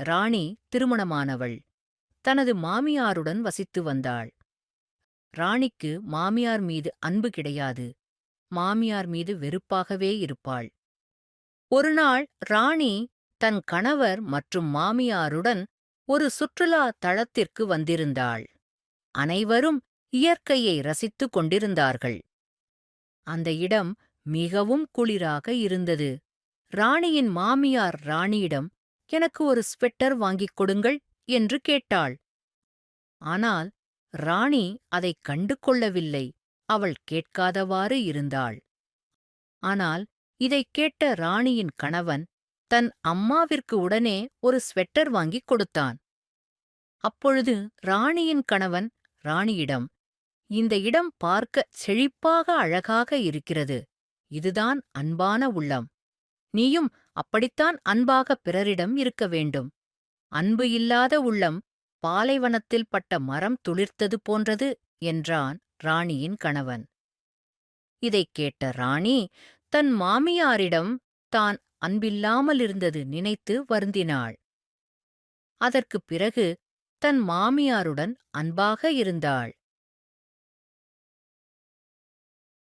ராணி திருமணமானவள். தனது மாமியாருடன் வசித்து வந்தாள். ராணிக்கு மாமியார் மீது அன்பு கிடையாது. மாமியார் மீது வெறுப்பாகவே இருப்பாள். ஒருநாள் ராணி தன் கணவர் மற்றும் மாமியாருடன் ஒரு சுற்றுலா தளத்திற்கு வந்திருந்தாள். அனைவரும் இயற்கையை ரசித்துக் கொண்டிருந்தார்கள். அந்த இடம் மிகவும் குளிராக இருந்தது. ராணியின் மாமியார் ராணியிடம் எனக்கு ஒரு ஸ்வெட்டர் வாங்கிக் கொடுங்கள் என்று கேட்டாள். ஆனால் ராணி அதைக் கண்டு கொள்ளவில்லை அவள் கேட்காதவாறு இருந்தாள். ஆனால் இதைக் கேட்ட ராணியின் கணவன் தன் அம்மாவிற்கு உடனே ஒரு ஸ்வெட்டர் வாங்கிக் கொடுத்தான். அப்பொழுது ராணியின் கணவன் ராணியிடம் இந்த இடம் பார்க்க செழிப்பாக அழகாக இருக்கிறது. இதுதான் அன்பான உள்ளம். நீயும் அப்படித்தான் அன்பாக பிறரிடம் இருக்க வேண்டும். அன்பு இல்லாத உள்ளம் பாலைவனத்தில் பட்ட மரம் துளிர்த்தது போன்றது என்றான் ராணியின் கணவன். இதைக் கேட்ட ராணி தன் மாமியாரிடம் தான் அன்பில்லாமலிருந்தது நினைத்து வருந்தினாள். அதற்குப் பிறகு தன் மாமியாருடன் அன்பாக இருந்தாள்.